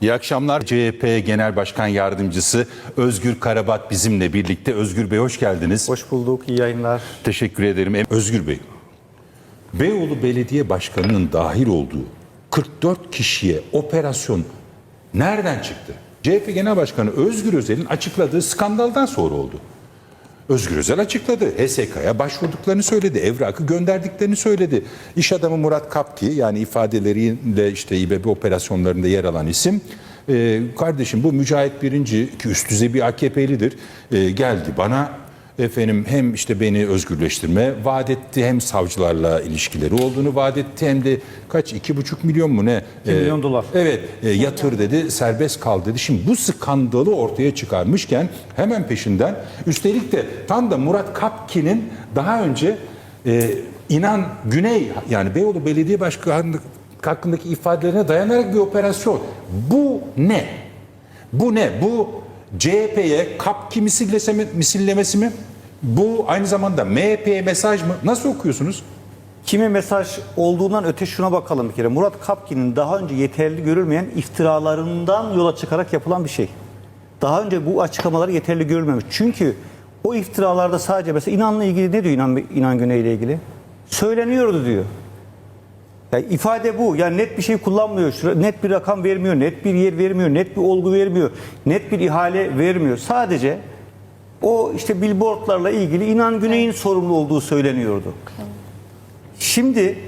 İyi akşamlar. CHP Genel Başkan Yardımcısı Özgür Karabat bizimle birlikte. Özgür Bey hoş geldiniz. Hoş bulduk, iyi yayınlar. Teşekkür ederim. Özgür Bey, Beyoğlu Belediye Başkanı'nın dahil olduğu 44 kişiye operasyon nereden çıktı? CHP Genel Başkanı Özgür Özel'in açıkladığı skandaldan sonra oldu. Özgür Özel açıkladı. HSK'ya başvurduklarını söyledi. Evrakı gönderdiklerini söyledi. İş adamı Murat Kapki yani ifadeleriyle işte İBB operasyonlarında yer alan isim. "Ee, kardeşim bu Mücahit Birinci ki üst düzey bir AKP'lidir. Ee, geldi bana efendim hem işte beni özgürleştirme vaat etti hem savcılarla ilişkileri olduğunu vaat etti hem de kaç iki buçuk milyon mu ne? İki milyon dolar. Evet e, yatır dedi serbest kal dedi. Şimdi bu skandalı ortaya çıkarmışken hemen peşinden üstelik de tam da Murat Kapki'nin daha önce e, inan Güney yani Beyoğlu Belediye Başkanı hakkındaki ifadelerine dayanarak bir operasyon. Bu ne? Bu ne? Bu CHP'ye Kapki misillese mi- misillemesi mi? Bu aynı zamanda MHP'ye mesaj mı? Nasıl okuyorsunuz? Kime mesaj olduğundan öte şuna bakalım bir kere. Murat Kapki'nin daha önce yeterli görülmeyen iftiralarından yola çıkarak yapılan bir şey. Daha önce bu açıklamaları yeterli görülmemiş. Çünkü o iftiralarda sadece mesela İnan'la ilgili ne diyor İnan, İnan Güney ile ilgili? Söyleniyordu diyor. Yani ifade bu. Yani net bir şey kullanmıyor. Net bir rakam vermiyor. Net bir yer vermiyor. Net bir olgu vermiyor. Net bir ihale vermiyor. Sadece o işte billboardlarla ilgili İnan Güney'in sorumlu olduğu söyleniyordu. Şimdi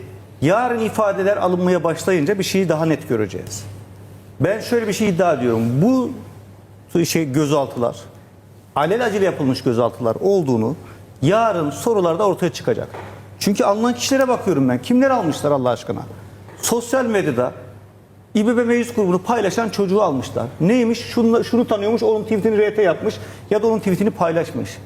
yarın ifadeler alınmaya başlayınca bir şeyi daha net göreceğiz. Ben şöyle bir şey iddia ediyorum. Bu şey gözaltılar, alelacele yapılmış gözaltılar olduğunu yarın sorularda ortaya çıkacak. Çünkü alınan kişilere bakıyorum ben. Kimler almışlar Allah aşkına? Sosyal medyada İBB meclis grubunu paylaşan çocuğu almışlar. Neymiş? Şunu, şunu tanıyormuş, onun tweetini RT yapmış ya da onun tweetini paylaşmış.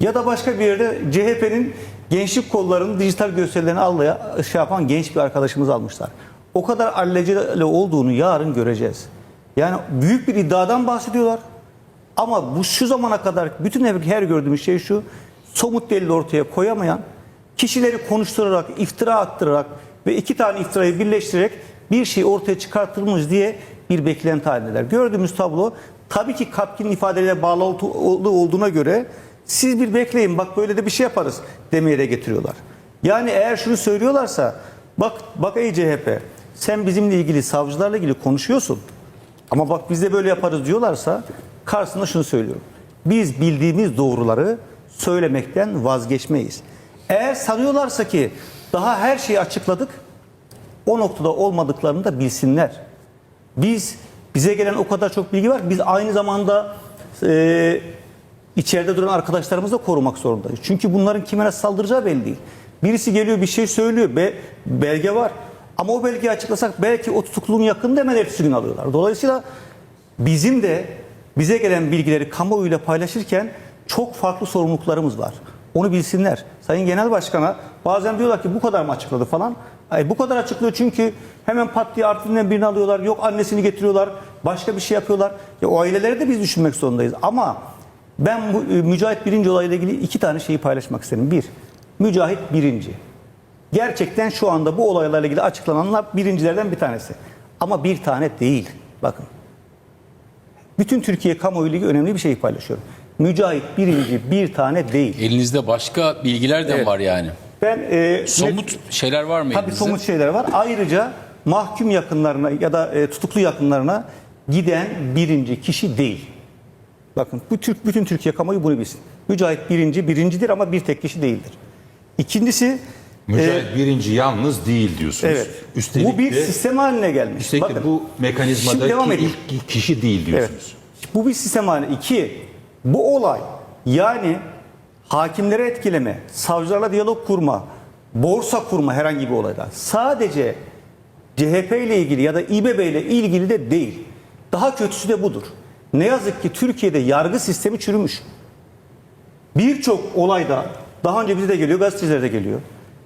Ya da başka bir yerde CHP'nin gençlik kollarının dijital gösterilerini almaya şey yapan genç bir arkadaşımız almışlar. O kadar alelacele olduğunu yarın göreceğiz. Yani büyük bir iddiadan bahsediyorlar. Ama bu şu zamana kadar bütün her gördüğümüz şey şu. Somut delil ortaya koyamayan, kişileri konuşturarak, iftira attırarak ve iki tane iftirayı birleştirerek bir şey ortaya çıkartılmış diye bir beklenti halindeler. Gördüğümüz tablo tabii ki Kapkin'in ifadelerine bağlı oldu- olduğuna göre siz bir bekleyin bak böyle de bir şey yaparız demeye de getiriyorlar. Yani eğer şunu söylüyorlarsa bak bak ey CHP sen bizimle ilgili savcılarla ilgili konuşuyorsun. Ama bak biz de böyle yaparız diyorlarsa karşısında şunu söylüyorum. Biz bildiğimiz doğruları söylemekten vazgeçmeyiz. Eğer sanıyorlarsa ki daha her şeyi açıkladık o noktada olmadıklarını da bilsinler. Biz bize gelen o kadar çok bilgi var. Biz aynı zamanda e, içeride duran arkadaşlarımızı da korumak zorundayız. Çünkü bunların kime nasıl saldıracağı belli değil. Birisi geliyor bir şey söylüyor. Be, belge var. Ama o belgeyi açıklasak belki o tutukluluğun yakında hemen ertesi gün alıyorlar. Dolayısıyla bizim de bize gelen bilgileri kamuoyuyla paylaşırken çok farklı sorumluluklarımız var. Onu bilsinler. Sayın Genel Başkan'a bazen diyorlar ki bu kadar mı açıkladı falan. Ay bu kadar açıklıyor çünkü hemen pat diye Artvin'den birini alıyorlar. Yok annesini getiriyorlar. Başka bir şey yapıyorlar. Ya o aileleri de biz düşünmek zorundayız. Ama ben bu e, Mücahit birinci olayla ilgili iki tane şeyi paylaşmak isterim. Bir, Mücahit birinci. Gerçekten şu anda bu olaylarla ilgili açıklananlar birincilerden bir tanesi. Ama bir tane değil. Bakın. Bütün Türkiye kamuoyu ilgili önemli bir şey paylaşıyorum. Mücahit birinci bir tane değil. Elinizde başka bilgiler de Evet. var yani. Ben e, Somut şeyler var mı Tabii elinizde? somut şeyler var. Ayrıca mahkum yakınlarına ya da e, tutuklu yakınlarına giden birinci kişi değil. Bakın bu Türk bütün Türkiye kamuoyu bunu bilsin. Mücahit birinci birincidir ama bir tek kişi değildir. İkincisi Mücahit birinci yalnız değil diyorsunuz. evet. Üstelik bu bir de, sistem haline gelmiş. üstelik de Bakın, bu Şimdi devam mekanizmadaki edeyim. ilk kişi değil diyorsunuz. Evet. Bu bir sistem haline. İki, bu olay yani hakimleri etkileme, savcılarla diyalog kurma, borsa kurma herhangi bir olayda sadece CHP ile ilgili ya da İBB ile ilgili de değil. Daha kötüsü de budur. Ne yazık ki Türkiye'de yargı sistemi çürümüş. Birçok olayda daha önce bize de geliyor, gazetecilere de geliyor.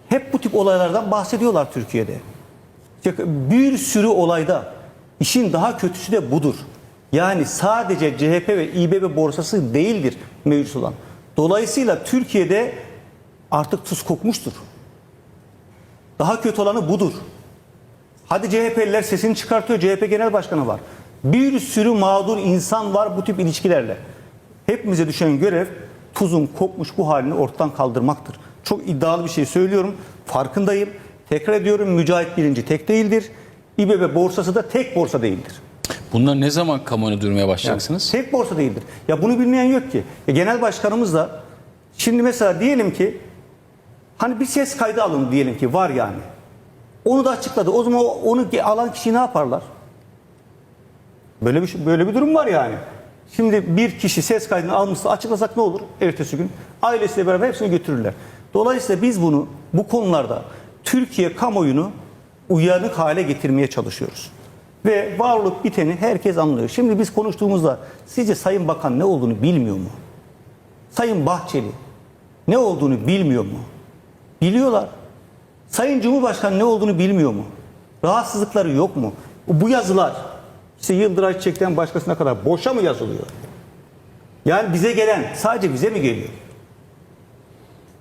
Hep bu tip olaylardan bahsediyorlar Türkiye'de. Bir sürü olayda işin daha kötüsü de budur. Yani sadece CHP ve İBB borsası değildir mevcut olan. Dolayısıyla Türkiye'de artık tuz kokmuştur. Daha kötü olanı budur. Hadi CHP'liler sesini çıkartıyor. CHP Genel Başkanı var. Bir sürü mağdur insan var bu tip ilişkilerle. Hepimize düşen görev tuzun kokmuş bu halini ortadan kaldırmaktır. Çok iddialı bir şey söylüyorum. Farkındayım. Tekrar ediyorum Mücahit Birinci tek değildir. İBB borsası da tek borsa değildir. Bunlar ne zaman kamuoyuna duyurmaya başlayacaksınız? Tek borsa değildir. Ya bunu bilmeyen yok ki. Ya genel başkanımız da şimdi mesela diyelim ki hani bir ses kaydı alın diyelim ki var yani. Onu da açıkladı. O zaman onu alan kişi ne yaparlar? Böyle bir şey- böyle bir durum var yani. Şimdi bir kişi ses kaydını almışsa açıklasak ne olur? Ertesi gün ailesiyle beraber hepsini götürürler. Dolayısıyla biz bunu bu konularda Türkiye kamuoyunu uyanık hale getirmeye çalışıyoruz. Ve var olup biteni herkes anlıyor. Şimdi biz konuştuğumuzda sizce Sayın Bakan ne olduğunu bilmiyor mu? Sayın Bahçeli ne olduğunu bilmiyor mu? Biliyorlar. Sayın Cumhurbaşkanı ne olduğunu bilmiyor mu? Rahatsızlıkları yok mu? Bu yazılar işte Yıldıray Çiçek'ten başkasına kadar boşa mı yazılıyor? Yani bize gelen sadece bize mi geliyor?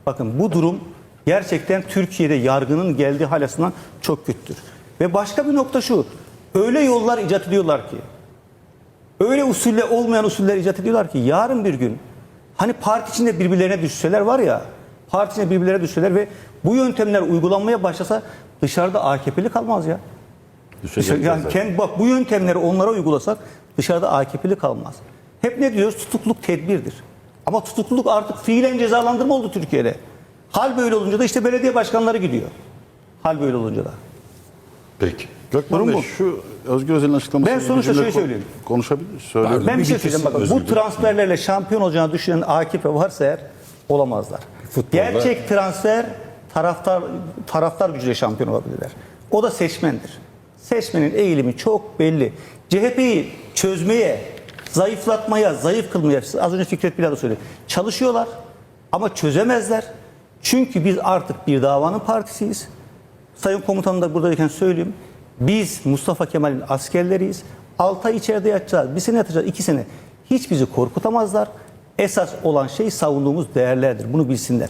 Bakın bu durum gerçekten Türkiye'de yargının geldiği halasından çok kötüdür. Ve başka bir nokta şu. Öyle yollar icat ediyorlar ki öyle usulle olmayan usuller icat ediyorlar ki yarın bir gün hani parti içinde birbirlerine düşseler var ya parti içinde birbirlerine düşseler ve bu yöntemler uygulanmaya başlasa dışarıda AKP'li kalmaz ya. Dışarı- yani kendi, bak bu yöntemleri onlara uygulasak dışarıda AKP'li kalmaz. Hep ne diyoruz? Tutukluk tedbirdir. Ama tutukluluk artık fiilen cezalandırma oldu Türkiye'de. Hal böyle olunca da işte belediye başkanları gidiyor. Hal böyle olunca da. Peki. Gökmen Durum Bey bu. şu Özgür Özel'in açıklaması. Ben sonuçta şöyle söyleyeyim. Konuşabilir, söyleyeyim. Pardon. Ben bir şey söyleyeyim bakın. Bu transferlerle şampiyon olacağını düşünen AKP varsa eğer olamazlar. Futbolda- Gerçek transfer taraftar taraftar gücüyle şampiyon olabilirler. O da seçmendir. Seçmenin eğilimi çok belli. CHP'yi çözmeye, zayıflatmaya, zayıf kılmaya az önce Fikret Bilal da söyledi. Çalışıyorlar ama çözemezler. Çünkü biz artık bir davanın partisiyiz. Sayın komutanım da buradayken söyleyeyim. Biz Mustafa Kemal'in askerleriyiz. 6 ay içeride yatacağız. Bir sene yatacağız. iki sene. Hiç bizi korkutamazlar. Esas olan şey savunduğumuz değerlerdir. Bunu bilsinler.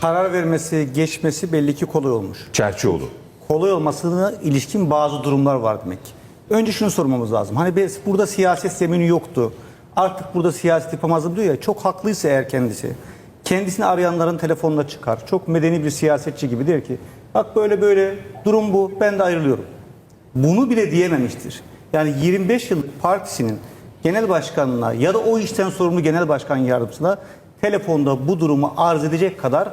Karar vermesi, geçmesi belli ki kolay olmuş. Çerçioğlu. Kolay olmasına ilişkin bazı durumlar var demek. Önce şunu sormamız lazım. Hani biz burada siyaset zemini yoktu. Artık burada siyaset yapamazdım diyor ya. Çok haklıysa eğer kendisi. Kendisini arayanların telefonuna çıkar. Çok medeni bir siyasetçi gibi der ki bak böyle böyle durum bu ben de ayrılıyorum. Bunu bile diyememiştir. Yani 25 yıllık partisinin genel başkanına ya da o işten sorumlu genel başkan yardımcısına telefonda bu durumu arz edecek kadar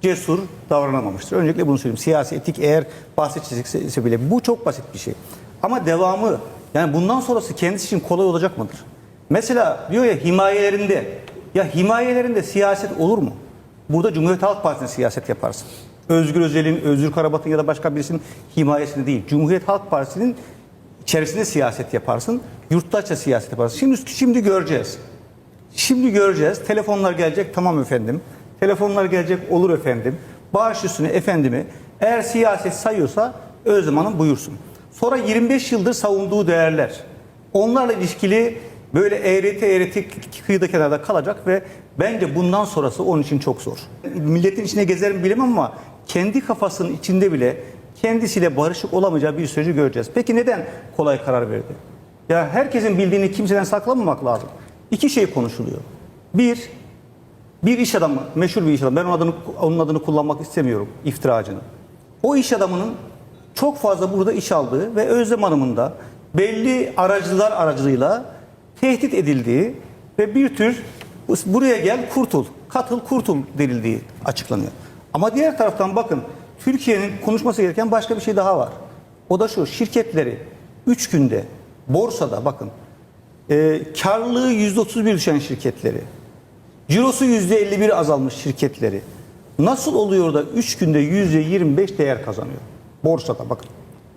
cesur davranamamıştır. Öncelikle bunu söyleyeyim. Siyasi etik eğer bahsedecekse bile bu çok basit bir şey. Ama devamı yani bundan sonrası kendisi için kolay olacak mıdır? Mesela diyor ya himayelerinde ya himayelerinde siyaset olur mu? Burada Cumhuriyet Halk Partisi'ne siyaset yaparsın. Özgür Özel'in, Özgür Karabat'ın ya da başka birisinin himayesinde değil. Cumhuriyet Halk Partisi'nin içerisinde siyaset yaparsın. Yurttaşça siyaset yaparsın. Şimdi, şimdi göreceğiz. Şimdi göreceğiz. Telefonlar gelecek tamam efendim. Telefonlar gelecek olur efendim. Bağış üstüne efendimi. Eğer siyaset sayıyorsa Özlem Hanım buyursun. Sonra 25 yıldır savunduğu değerler. Onlarla ilişkili böyle eğreti eğreti kıyıda kenarda kalacak ve bence bundan sonrası onun için çok zor. Milletin içine gezerim bilemem ama kendi kafasının içinde bile kendisiyle barışık olamayacağı bir süreci göreceğiz. Peki neden kolay karar verdi? Ya herkesin bildiğini kimseden saklamamak lazım. İki şey konuşuluyor. Bir, bir iş adamı, meşhur bir iş adamı. Ben onun adını, onun adını kullanmak istemiyorum, iftiracını. O iş adamının çok fazla burada iş aldığı ve Özlem Hanım'ın da belli aracılar aracılığıyla tehdit edildiği ve bir tür buraya gel kurtul, katıl kurtul denildiği açıklanıyor. Ama diğer taraftan bakın Türkiye'nin konuşması gereken başka bir şey daha var. O da şu şirketleri 3 günde borsada bakın e, karlılığı %31 düşen şirketleri, cirosu %51 azalmış şirketleri nasıl oluyor da 3 günde %25 değer kazanıyor? Borsada bakın.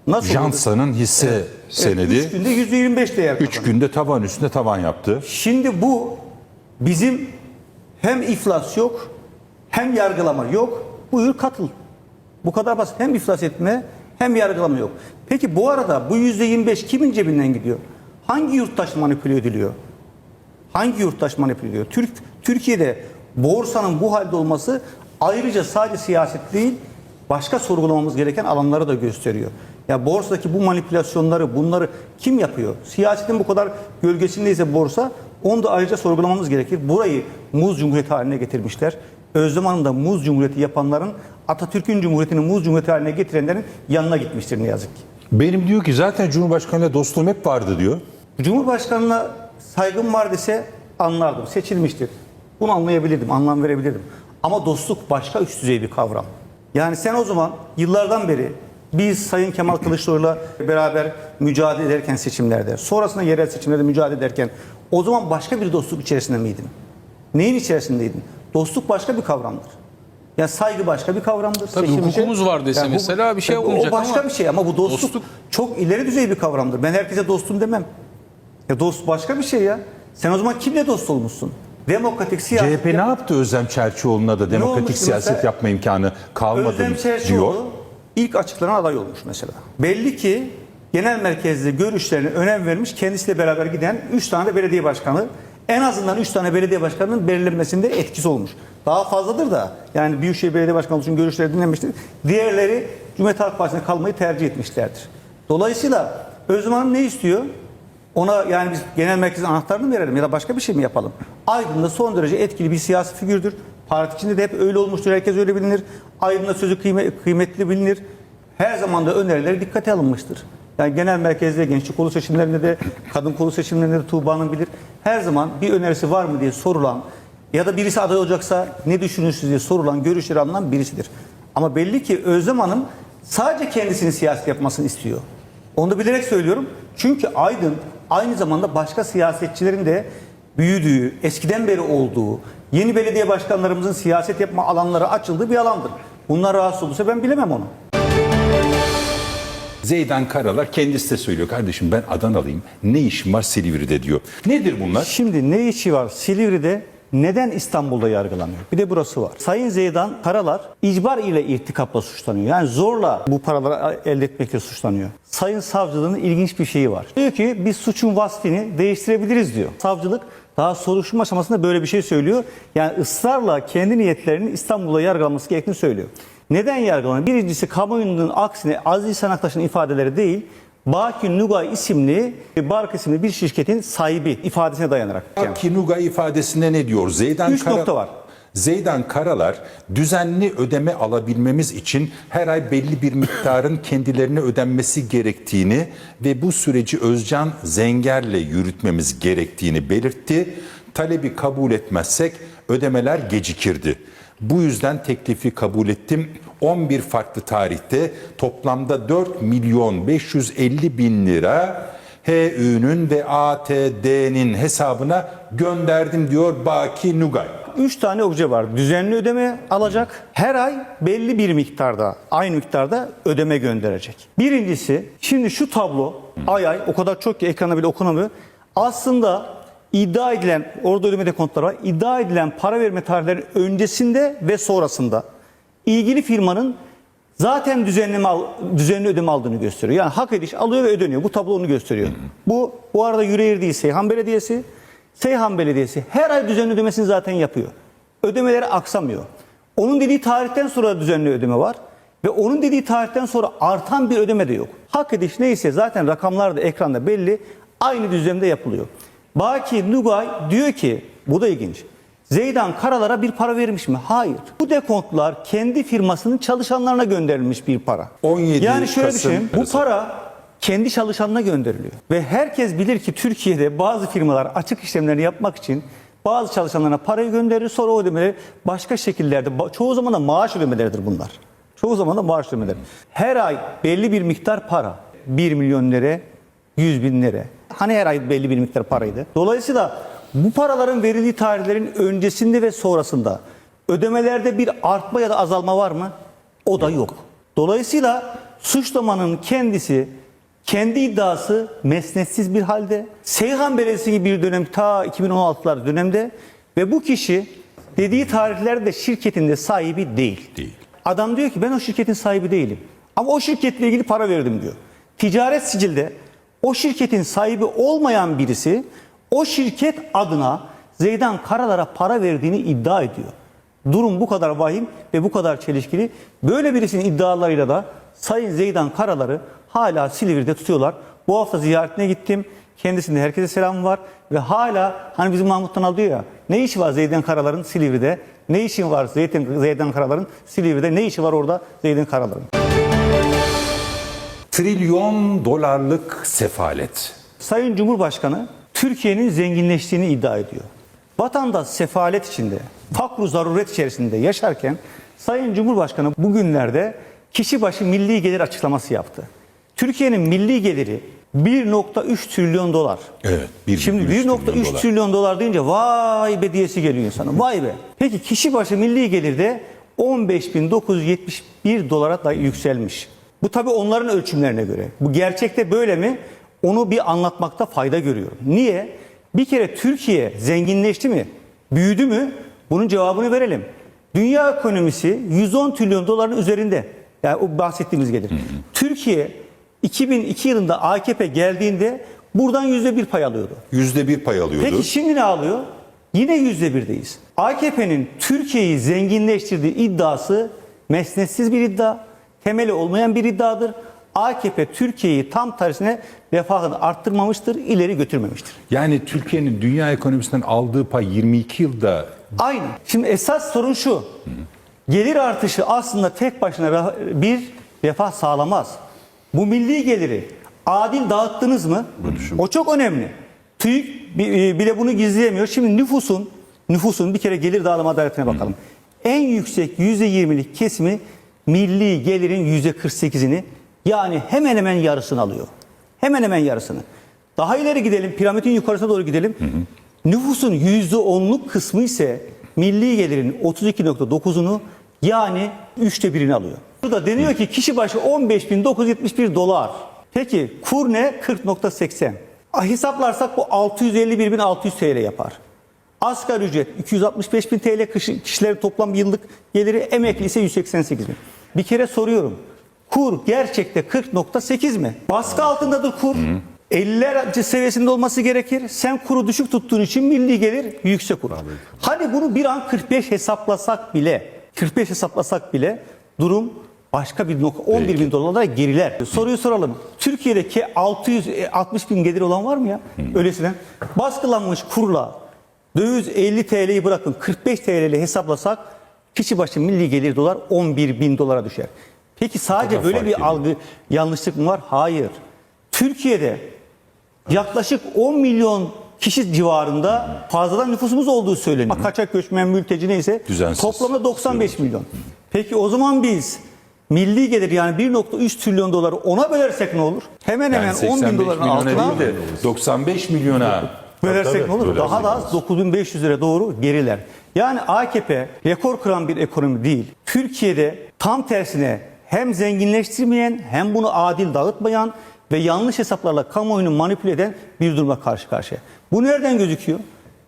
Nasıl? Jansa'nın hisse senedi 3 günde %25 değer 3 kazanıyor. günde tavan üstünde tavan yaptı. Şimdi bu bizim hem iflas yok hem yargılama yok. Buyur katıl. Bu kadar basit. Hem iflas etme hem yargılama yok. Peki bu arada bu %25 kimin cebinden gidiyor? Hangi yurttaş manipüle ediliyor? Hangi yurttaş manipüle ediliyor? Türk, Türkiye'de borsanın bu halde olması ayrıca sadece siyaset değil başka sorgulamamız gereken alanları da gösteriyor. Ya borsadaki bu manipülasyonları, bunları kim yapıyor? Siyasetin bu kadar gölgesindeyse borsa, onu da ayrıca sorgulamamız gerekir. Burayı muz cumhuriyeti haline getirmişler. Özlem Hanım da muz cumhuriyeti yapanların Atatürk'ün cumhuriyetini muz cumhuriyeti haline getirenlerin yanına gitmiştir ne yazık ki. Benim diyor ki zaten Cumhurbaşkanı'yla dostluğum hep vardı diyor. Cumhurbaşkanına saygım var dese anlardım. Seçilmiştir. Bunu anlayabilirdim, anlam verebilirdim. Ama dostluk başka üst düzey bir kavram. Yani sen o zaman yıllardan beri biz Sayın Kemal Kılıçdaroğlu'yla beraber mücadele ederken seçimlerde, sonrasında yerel seçimlerde mücadele ederken o zaman başka bir dostluk içerisinde miydin? Neyin içerisindeydin? Dostluk başka bir kavramdır. Ya saygı başka bir kavramdır. Tabii Seçilmişe- hukukumuz var dese bu- mesela bir şey o olmayacak başka ama bir şey ama bu dostluk, dostluk- çok ileri düzey bir kavramdır. Ben herkese dostum demem. Ya dost başka bir şey ya. Sen o zaman kimle dost olmuşsun? Demokratik siyaset. CHP ne yaptı Özlem Çerçioğlu'na da demokratik siyaset mesela? yapma imkanı kalmadı Özlem diyor. Çerçioğlu ilk açıklanan aday olmuş mesela. Belli ki genel merkezde görüşlerine önem vermiş, kendisiyle beraber giden 3 tane de belediye başkanı en azından 3 tane belediye başkanının belirlenmesinde etkisi olmuş. Daha fazladır da yani Büyükşehir Belediye Başkanı için görüşleri dinlenmiştir. Diğerleri Cumhuriyet Halk Partisi'ne kalmayı tercih etmişlerdir. Dolayısıyla Özlem ne istiyor? Ona yani biz genel merkezin anahtarını mı verelim ya da başka bir şey mi yapalım? Aydın'da son derece etkili bir siyasi figürdür. Parti içinde de hep öyle olmuştur. Herkes öyle bilinir. Aydın'da sözü kıyme- kıymetli bilinir. Her zaman da önerileri dikkate alınmıştır. Yani genel merkezde gençlik kolu seçimlerinde de kadın kolu seçimlerinde de Tuğba'nın bilir. Her zaman bir önerisi var mı diye sorulan ya da birisi aday olacaksa ne düşünürsünüz diye sorulan görüşleri alınan birisidir. Ama belli ki Özlem Hanım sadece kendisinin siyaset yapmasını istiyor. Onu da bilerek söylüyorum. Çünkü Aydın aynı zamanda başka siyasetçilerin de büyüdüğü, eskiden beri olduğu, yeni belediye başkanlarımızın siyaset yapma alanları açıldığı bir alandır. Bunlar rahatsız olursa ben bilemem onu. Zeydan Karalar kendisi de söylüyor. Kardeşim ben Adanalıyım. Ne işim var Silivri'de diyor. Nedir bunlar? Şimdi ne işi var Silivri'de neden İstanbul'da yargılanıyor? Bir de burası var. Sayın Zeydan Karalar icbar ile irtikapla suçlanıyor. Yani zorla bu paraları elde etmekle suçlanıyor. Sayın savcılığın ilginç bir şeyi var. Diyor ki biz suçun vasfini değiştirebiliriz diyor. Savcılık daha soruşturma aşamasında böyle bir şey söylüyor. Yani ısrarla kendi niyetlerinin İstanbul'da yargılanması gerektiğini söylüyor. Neden yargılanıyor? Birincisi kamuoyunun aksine Aziz İhsan Aktaş'ın ifadeleri değil, Baki Nugay isimli, Bark isimli bir şirketin sahibi ifadesine dayanarak. Yani. Kinuga ifadesinde ne diyor? Zeydan Üç nokta var. Zeydan Karalar düzenli ödeme alabilmemiz için her ay belli bir miktarın kendilerine ödenmesi gerektiğini ve bu süreci Özcan Zenger'le yürütmemiz gerektiğini belirtti. Talebi kabul etmezsek ödemeler gecikirdi. Bu yüzden teklifi kabul ettim. 11 farklı tarihte toplamda 4 milyon 550 bin lira HÜ'nün ve ATD'nin hesabına gönderdim diyor Baki Nugay. Üç tane obje var. Düzenli ödeme alacak. Her ay belli bir miktarda, aynı miktarda ödeme gönderecek. Birincisi, şimdi şu tablo ay ay o kadar çok ki ekrana bile okunamıyor. Aslında iddia edilen, orada ödemede kontlar var. iddia edilen para verme tarihleri öncesinde ve sonrasında ilgili firmanın zaten düzenleme al- düzenli ödeme aldığını gösteriyor. Yani hak ediş alıyor ve ödeniyor. Bu tablo onu gösteriyor. Bu bu arada Yüreğir değil Seyhan Belediyesi. Seyhan Belediyesi her ay düzenli ödemesini zaten yapıyor. Ödemeleri aksamıyor. Onun dediği tarihten sonra düzenli ödeme var. Ve onun dediği tarihten sonra artan bir ödeme de yok. Hak ediş neyse zaten rakamlar da ekranda belli. Aynı düzlemde yapılıyor. Baki Nugay diyor ki bu da ilginç. Zeydan Karalar'a bir para vermiş mi? Hayır. Bu dekontlar kendi firmasının çalışanlarına gönderilmiş bir para. 17 yani şöyle Kasım düşünün. Bu para kendi çalışanına gönderiliyor. Ve herkes bilir ki Türkiye'de bazı firmalar açık işlemlerini yapmak için bazı çalışanlarına parayı gönderir sonra o ödemeleri başka şekillerde çoğu zaman da maaş ödemeleridir bunlar. Çoğu zaman da maaş ödemeleri. Her ay belli bir miktar para. 1 milyon lira, 100 bin lira. Hani her ay belli bir miktar paraydı. Dolayısıyla bu paraların verildiği tarihlerin öncesinde ve sonrasında ödemelerde bir artma ya da azalma var mı? O da yok. Dolayısıyla suçlamanın kendisi kendi iddiası mesnetsiz bir halde. Seyhan Belediyesi gibi bir dönem ta 2016'lar dönemde ve bu kişi dediği tarihlerde şirketin de sahibi değil. Değil. Adam diyor ki ben o şirketin sahibi değilim. Ama o şirketle ilgili para verdim diyor. Ticaret sicilde o şirketin sahibi olmayan birisi o şirket adına Zeydan Karalar'a para verdiğini iddia ediyor. Durum bu kadar vahim ve bu kadar çelişkili. Böyle birisinin iddialarıyla da Sayın Zeydan Karalar'ı hala Silivri'de tutuyorlar. Bu hafta ziyaretine gittim. Kendisinde herkese selam var ve hala hani bizim Mahmut Tanal diyor ya ne işi var Zeydan Karalar'ın Silivri'de? Ne işin var Zeydan, Zeydan Karalar'ın Silivri'de? Ne işi var orada Zeydan Karalar'ın? Trilyon dolarlık sefalet. Sayın Cumhurbaşkanı Türkiye'nin zenginleştiğini iddia ediyor. Vatandaş sefalet içinde, fakru zaruret içerisinde yaşarken Sayın Cumhurbaşkanı bugünlerde kişi başı milli gelir açıklaması yaptı. Türkiye'nin milli geliri 1.3 trilyon dolar. Evet, 1,3 Şimdi trilyon 1.3 dolar. trilyon dolar deyince vay be diyesi geliyor insana. Vay be. Peki kişi başı milli gelirde 15.971 dolara da yükselmiş. Bu tabii onların ölçümlerine göre. Bu gerçekte böyle mi? Onu bir anlatmakta fayda görüyorum. Niye? Bir kere Türkiye zenginleşti mi? Büyüdü mü? Bunun cevabını verelim. Dünya ekonomisi 110 trilyon doların üzerinde. Yani o bahsettiğimiz gelir. Türkiye 2002 yılında AKP geldiğinde buradan %1 pay alıyordu. Yüzde bir pay alıyordu. Peki şimdi ne alıyor? Yine yüzde birdeyiz. AKP'nin Türkiye'yi zenginleştirdiği iddiası mesnetsiz bir iddia, temeli olmayan bir iddiadır. AKP Türkiye'yi tam tersine refahını arttırmamıştır, ileri götürmemiştir. Yani Türkiye'nin dünya ekonomisinden aldığı pay 22 yılda Aynı. Şimdi esas sorun şu. Gelir artışı aslında tek başına bir refah sağlamaz. Bu milli geliri adil dağıttınız mı? O çok önemli. TÜİK e, bile bunu gizleyemiyor. Şimdi nüfusun nüfusun bir kere gelir dağılım adaletine bakalım. En yüksek %20'lik kesimi milli gelirin %48'ini yani hemen hemen yarısını alıyor. Hemen hemen yarısını. Daha ileri gidelim, piramidin yukarısına doğru gidelim. Nüfusun %10'luk kısmı ise milli gelirin 32.9'unu yani üçte birini alıyor. Burada deniyor ki kişi başı 15.971 dolar. Peki kur ne? 40.80. Ah, Hesaplarsak bu 651.600 TL yapar. Asgari ücret 265.000 TL, kişi- kişilerin toplam yıllık geliri, emekli ise 188 bin. Bir kere soruyorum. Kur gerçekte 40.8 mi? Baskı altındadır kur. 50'ler seviyesinde olması gerekir. Sen kuru düşük tuttuğun için milli gelir yüksek kur. Hadi bunu bir an 45 hesaplasak bile, 45 hesaplasak bile durum başka bir nokta 11 bin dolarlara geriler. Soruyu soralım. Türkiye'deki 660 bin gelir olan var mı ya? Öylesine. Baskılanmış kurla döviz 50 TL'yi bırakın 45 TL ile hesaplasak kişi başı milli gelir dolar 11 bin dolara düşer. Peki sadece böyle bir ediyor. algı yanlışlık mı var? Hayır. Türkiye'de yaklaşık 10 milyon kişi civarında fazladan nüfusumuz olduğu söyleniyor. Kaçak göçmen mülteci neyse Düzensiz. toplamda 95 milyon. Peki o zaman biz milli gelir yani 1.3 trilyon doları ona bölersek ne olur? Hemen hemen yani 10 85 bin doların altına değil de 95 milyona bölersek ne olur? tabii. Daha da az 9500 lira doğru geriler. Yani AKP rekor kıran bir ekonomi değil. Türkiye'de tam tersine hem zenginleştirmeyen hem bunu adil dağıtmayan ve yanlış hesaplarla kamuoyunu manipüle eden bir duruma karşı karşıya. Bu nereden gözüküyor?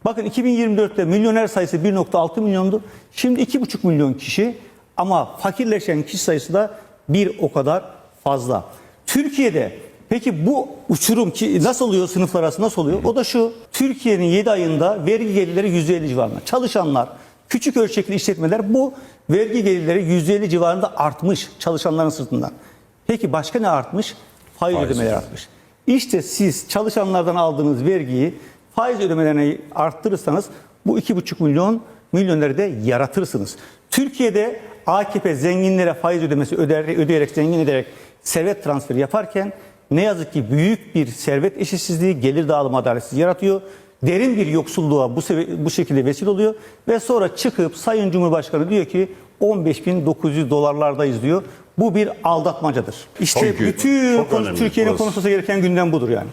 Bakın 2024'te milyoner sayısı 1.6 milyondu. Şimdi 2,5 milyon kişi ama fakirleşen kişi sayısı da bir o kadar fazla. Türkiye'de peki bu uçurum ki nasıl oluyor sınıflar arası nasıl oluyor? O da şu. Türkiye'nin 7 ayında vergi gelirleri %50 civarında. Çalışanlar, küçük ölçekli işletmeler bu vergi gelirleri %50 civarında artmış çalışanların sırtından. Peki başka ne artmış? Faiz, Faiz ödemeleri ödeme. artmış. İşte siz çalışanlardan aldığınız vergiyi faiz ödemelerine arttırırsanız bu 2,5 milyon milyonları da yaratırsınız. Türkiye'de AKP zenginlere faiz ödemesi öder, ödeyerek zengin ederek servet transferi yaparken ne yazık ki büyük bir servet eşitsizliği, gelir dağılımı adaletsizliği yaratıyor. Derin bir yoksulluğa bu, bu şekilde vesile oluyor ve sonra çıkıp Sayın Cumhurbaşkanı diyor ki 15.900 dolarlardayız diyor. Bu bir aldatmacadır. İşte Çünkü bütün Türkiye'nin konuşması gereken gündem budur yani.